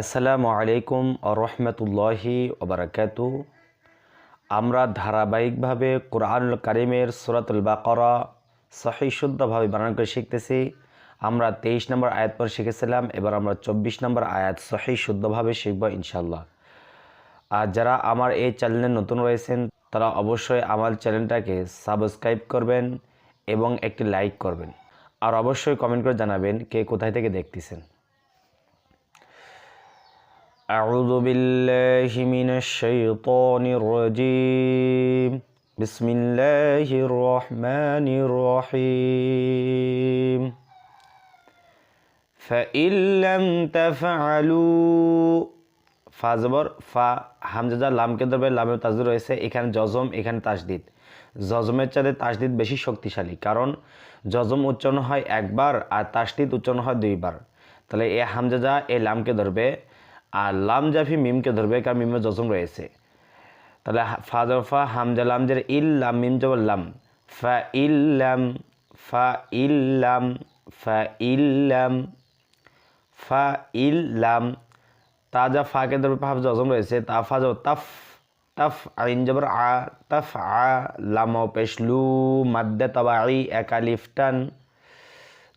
আসসালামু আলাইকুম রহমতুল্লাহি ওবরাকাতু আমরা ধারাবাহিকভাবে কোরআনুল কারিমের সুরাতুল বাকরা সহি শুদ্ধভাবে বানান করে শিখতেছি। আমরা তেইশ নম্বর আয়াত পর শিখেছিলাম, এবার আমরা চব্বিশ নম্বর আয়াত সহি শুদ্ধভাবে শিখব ইনশাল্লাহ আর যারা আমার এই চ্যানেলে নতুন রয়েছেন, তারা অবশ্যই আমার চ্যানেলটাকে সাবস্ক্রাইব করবেন এবং একটি লাইক করবেন। আর অবশ্যই কমেন্ট করে জানাবেন কে কোথায় থেকে দেখতেছেন। أعوذ بالله من الشيطان الرجيم بسم الله الرحمن الرحيم فإن لم تفعلوا ফা জবর ফা হামজাদা লামকে ধরবে লামের তাজদিদ রয়েছে এখানে জজম এখানে তাসদিদ জজমের চাঁদে তাসদিদ বেশি শক্তিশালী কারণ জজম উচ্চারণ হয় একবার আর তাসদিদ উচ্চারণ হয় দুইবার তাহলে এ হামজাদা এ লামকে ধরবে আর লাম জাফি মিমকে ধরবে, কারণ মিমে জজম রয়েছে। তাহলে ফা জফা হামজা লাম জের ইল লাম, মিম জবর লাম। ফা ইল্লাম ফা ইল্লাম ফা ইল্লাম ফা ইল্লাম তাজা ফাকে ধরবে হাফ জজম রয়েছে। তা ফা জব তাফ তাফ আইন জবর আ, তাফ আ, লাম পেশলু মাদ্দে তবাই একালিফটান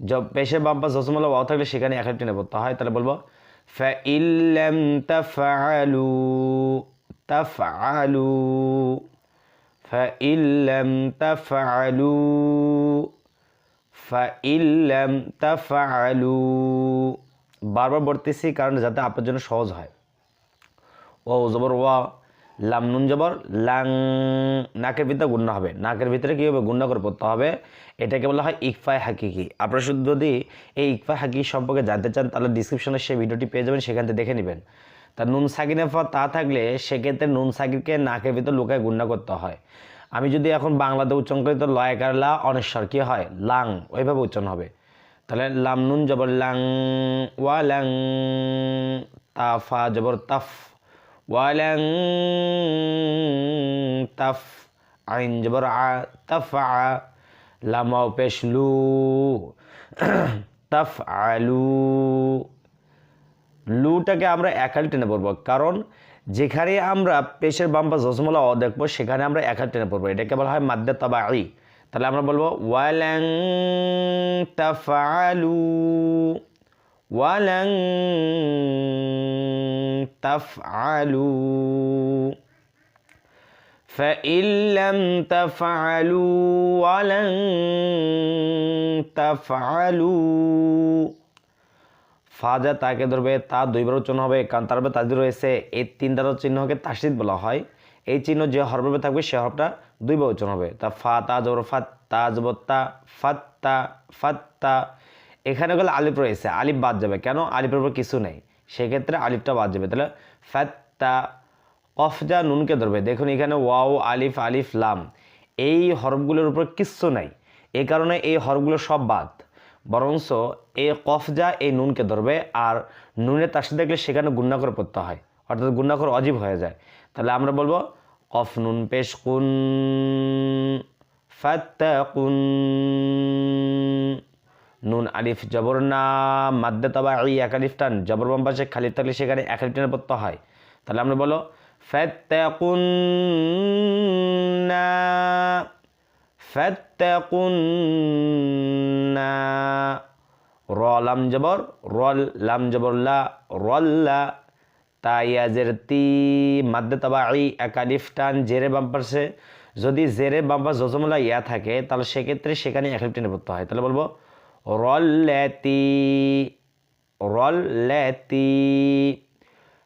জব পেশে বাম্পা জসমলা ওয়াও থাকলে সেখানে এক টেনে পড়তে হয়। তাহলে বলব فإن لم تفعلوا تفعلوا فإن لم تفعلوا فإن لم تفعلوا বারবার বলতেছি কারণ যাতে আপনার জন্য সহজ হয় ও জবর ওয়া লাম নুন জবর, লাং নাকের ভিতরে গুণ্য হবে। নাকের ভিতরে কী হবে? গুণ্য করে পড়তে হবে। এটাকে বলা হয় ইকফায় হাকিকি। আপনারা শুধু যদি এই ইকফায় হাকিকি সম্পর্কে জানতে চান, তাহলে ডিসক্রিপশনে সেই ভিডিওটি পেয়ে যাবেন, সেখান থেকে দেখে নেবেন। তা নুন সাকিনের পর তা থাকলে সেক্ষেত্রে নুন সাকিরকে নাকের ভিতর লুকায় গুণ্য করতে হয়। আমি যদি এখন বাংলাতে উচ্চারণ করি তো লয়কার লা অনেশ্বর কী হয়, লাং, ওইভাবে উচ্চারণ হবে। তাহলে লাম নুন জবর লাং, ওয়া লাং তাফা জবর তাফ। ওয়ালাং তাফ আইন জবর আ তাফা লামাও পেশলু লুটাকে আমরা একাল টেনে পড়ব। কারণ যেখানে আমরা পেশের বাম্পা জসমলা অ দেখব, সেখানে আমরা একাল টেনে পড়ব। এটাকে বলা হয় মাদ্দে তবা আই তাহলে আমরা বলব, ওয়ালাং ওয়ালাং تفعلوا فإن لم تفعلوا ولن تفعلوا ফাজা তাকে ধরবে তা দুইবার উচ্চারণ হবে কারণ তার উপরে তাজদি রয়েছে এই তিন দ্বারা চিহ্নকে তাসিদ বলা হয় এই চিহ্ন যে হরফে থাকবে সে হরফটা দুইবার উচ্চারণ হবে তা ফা তা জবর ফাত তা জবর তা ফাত্তা ফাত্তা এখানে গেলে আলিফ রয়েছে, আলিফ বাদ যাবে। কেন? আলিফের উপর কিছু নেই। সেক্ষেত্রে আলিফটা বাদ যাবে। তাহলে ফ্যাত্তা কফজা নুনকে ধরবে। দেখুন এখানে ওয়াও, আলিফ আলিফ, লাম। এই হরফগুলোর উপর কিচ্ছু নাই। এই কারণে এই হরফগুলো সব বাদ। বরঞ্চ এই কফজা এই নুনকে ধরবে। আর নুনের তার সাথে দেখলে সেখানে গুন্না করে পড়তে হয়। অর্থাৎ গুন্না করে অজীব হয়ে যায়। তাহলে আমরা বলব, কফ নুন পেশ কুন, ফাত্তা কুন। নুন, আলিফ, জবর না, মাদ্দে তবা এই এক আলিফ টান, জবর বাম খালি থাকলে সেখানে এক আলিফ টানে পড়তে হয়। তাহলে আমরা বলো, ফাত্তাকুন্না ফাত্তাকুন্না, র, লাম, জবর রল লাম, জবর, লা রল্লা তাইয়াজের তি মাদ্দে তবা এই এক আলিফ টান, জেরে বাম যদি জেরে বাম পাশ জজমলা ইয়া থাকে, তাহলে সেক্ষেত্রে সেখানে এক আলিফ টেনে পড়তে হয়। তাহলে বলব রল্লাতি রল্লাতি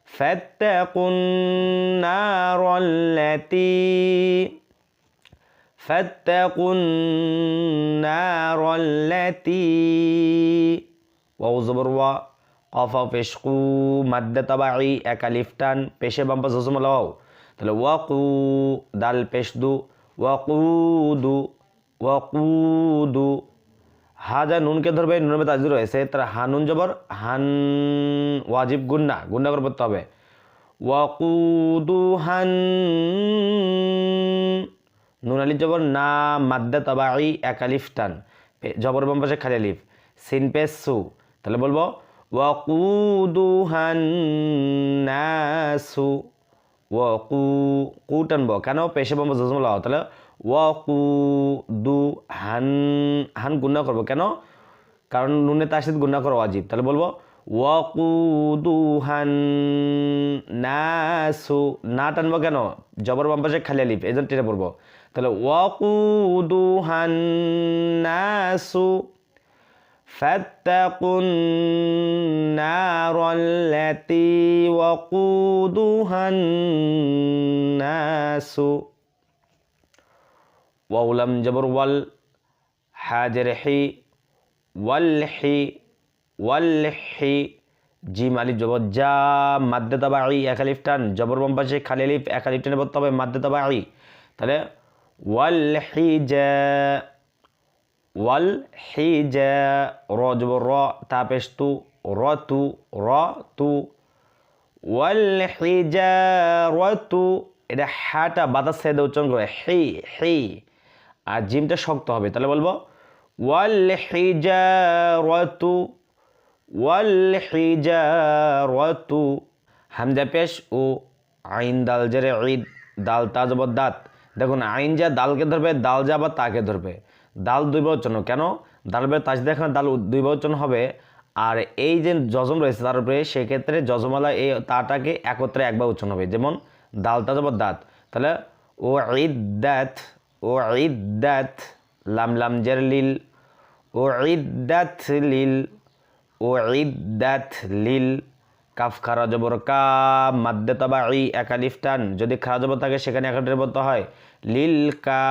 فاتقوا النار التي فاتقوا النار التي ওয়াও জবর ওয়া কফা পেশকু মাদ্দে তাবাই একালিফটান পেশে বাম্পা জজম লাও তাহলে ওয়াকু দাল পেশদু ওয়াকুদু ওয়াকুদু হা যা নুনকে ধরবে নুনের মধ্যে তাজদি রয়েছে। তার হা নুন জবর, হান ওয়াজিব গুন্না গুন্না করে পড়তে হবে। ওয়াকুদুহান নুন আলিফ জবর, না মাদ্দা তবাই এক আলিফ টান। জবর বাম পাশে খালি আলিফ। সিন পে সু। তাহলে বলব, ওয়াকুদুহান নাসু ওয়াকু কু টানবো। কেন? পেশে বাম্বা জজমলা তাহলে ওয়াকু দু হান হান গুণা করবো কেন কারণ নুনে তাসিদ গুণা করা ওয়াজিব তাহলে বলবো ওয়াকু দু হান নাসু না টানবো কেন জবর বাম পাশে খালি আলিফ এই জন্য টেনে পড়বো তাহলে ওয়াকু দু হান নাসু فاتقوا النار التي وقودها الناس ওয়াউলাম জবর ওয়াল হাজের হি ওয়াল হি ওয়াল হি, জিম আলিফ জবর যা মাদ্দে তাবা আই এক আলিফ টান, জবর বাম খালি আলিফ, এক আলিফ টেনে হবে মাদ্দে তাবা আই তাহলে ওয়াল হি জা, ওয়াল হিজা র জব র, তা পেশ তু, র তু র তু। ওয়াল হিজা র তু, এটা হ্যাটা বাতাস সাইডে উচ্চারণ করে, হি হি। আর জিমটা শক্ত হবে। তাহলে বলব ওয়াল হিজা র তু ওয়াল হিজা র তু হামজা পেশ ও আইন দাল জেরে ঈদ, দাল তা জবর দাঁত। দেখুন, আইন যা দালকে ধরবে, দাল যা বা তাকে ধরবে। দাল দুই বচন কেন? দালবের তাজ দেখানো দাল দুই বচন হবে। আর এই যে যজম রয়েছে তার উপরে, সেক্ষেত্রে যজমালা এই তাটাকে একত্রে একবার উচ্চারণ হবে। যেমন, দাল তাজ দাঁত। তাহলে, ও ঈদ দাঁত ও ঈদ দাঁত লাম লাম জের লিল ও ঈদ দাঁত লিল ও ঈদ দাঁত লিল। কাফ খারা জবর কা মাদ্দে তবা ই একালিফ যদি খারা জবর থাকে, সেখানে একাটের বলতে হয়, লিল কা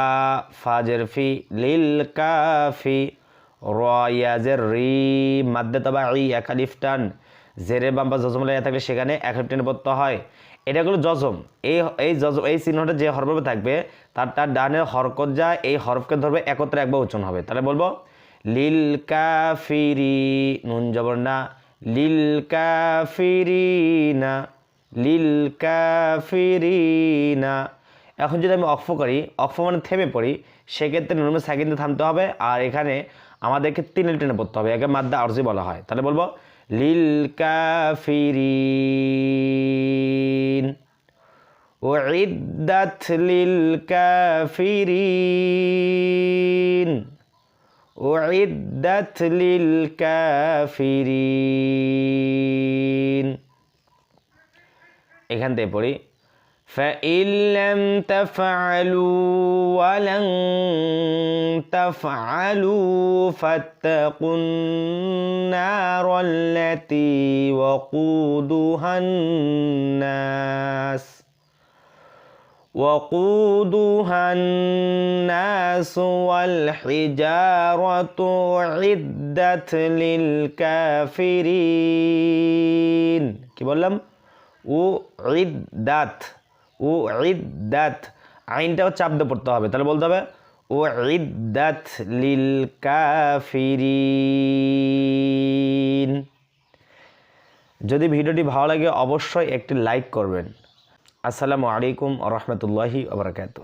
ফাজের ফি, লিল কাফি রয়াজের রি মাদ্দে তবা ই একালিফ টান। জেরে বাম্বা জজম লাগিয়ে থাকলে সেখানে একালিফ টেনে পড়তে হয় এটা হলো জজম এই এই জজম এই চিহ্নটা যে হরফে থাকবে, তার তার ডানের হরকত যা, এই হরফকে ধরবে, একত্রে একবার উচ্চারণ হবে। তাহলে বলব, লিল কাফিরি নুন জবর না, লিল কাফিরিনা লিল কাফিরিনা এখন যদি আমি অক্ফ করি অক্ফ মানে থেমে পড়ি, সেক্ষেত্রে নুরমে সাকিনতে থামতে হবে, আর এখানে আমাদেরকে তিন টেনে পড়তে হবে, একে মাদ্দা আরজি বলা হয়। তাহলে বলব লিল أعدت للكافرين أعدت للكافرين এখান থেকে পড়ি فإن لم تفعلوا ولن تفعلوا فاتقوا النار التي وقودها الناس وقودها الناس والحجارة عدت للكافرين كي أعلم؟ لهم ও ইদ্দাত আইনটাও চাপ দিয়ে পড়তে হবে। তাহলে বলতে হবে ও ইদ্দাত লিল কাফিরিন। যদি ভিডিওটি ভালো লাগে, অবশ্যই একটি লাইক করবেন। আসসালামু আলাইকুম রহমতুল্লাহি আবরকাত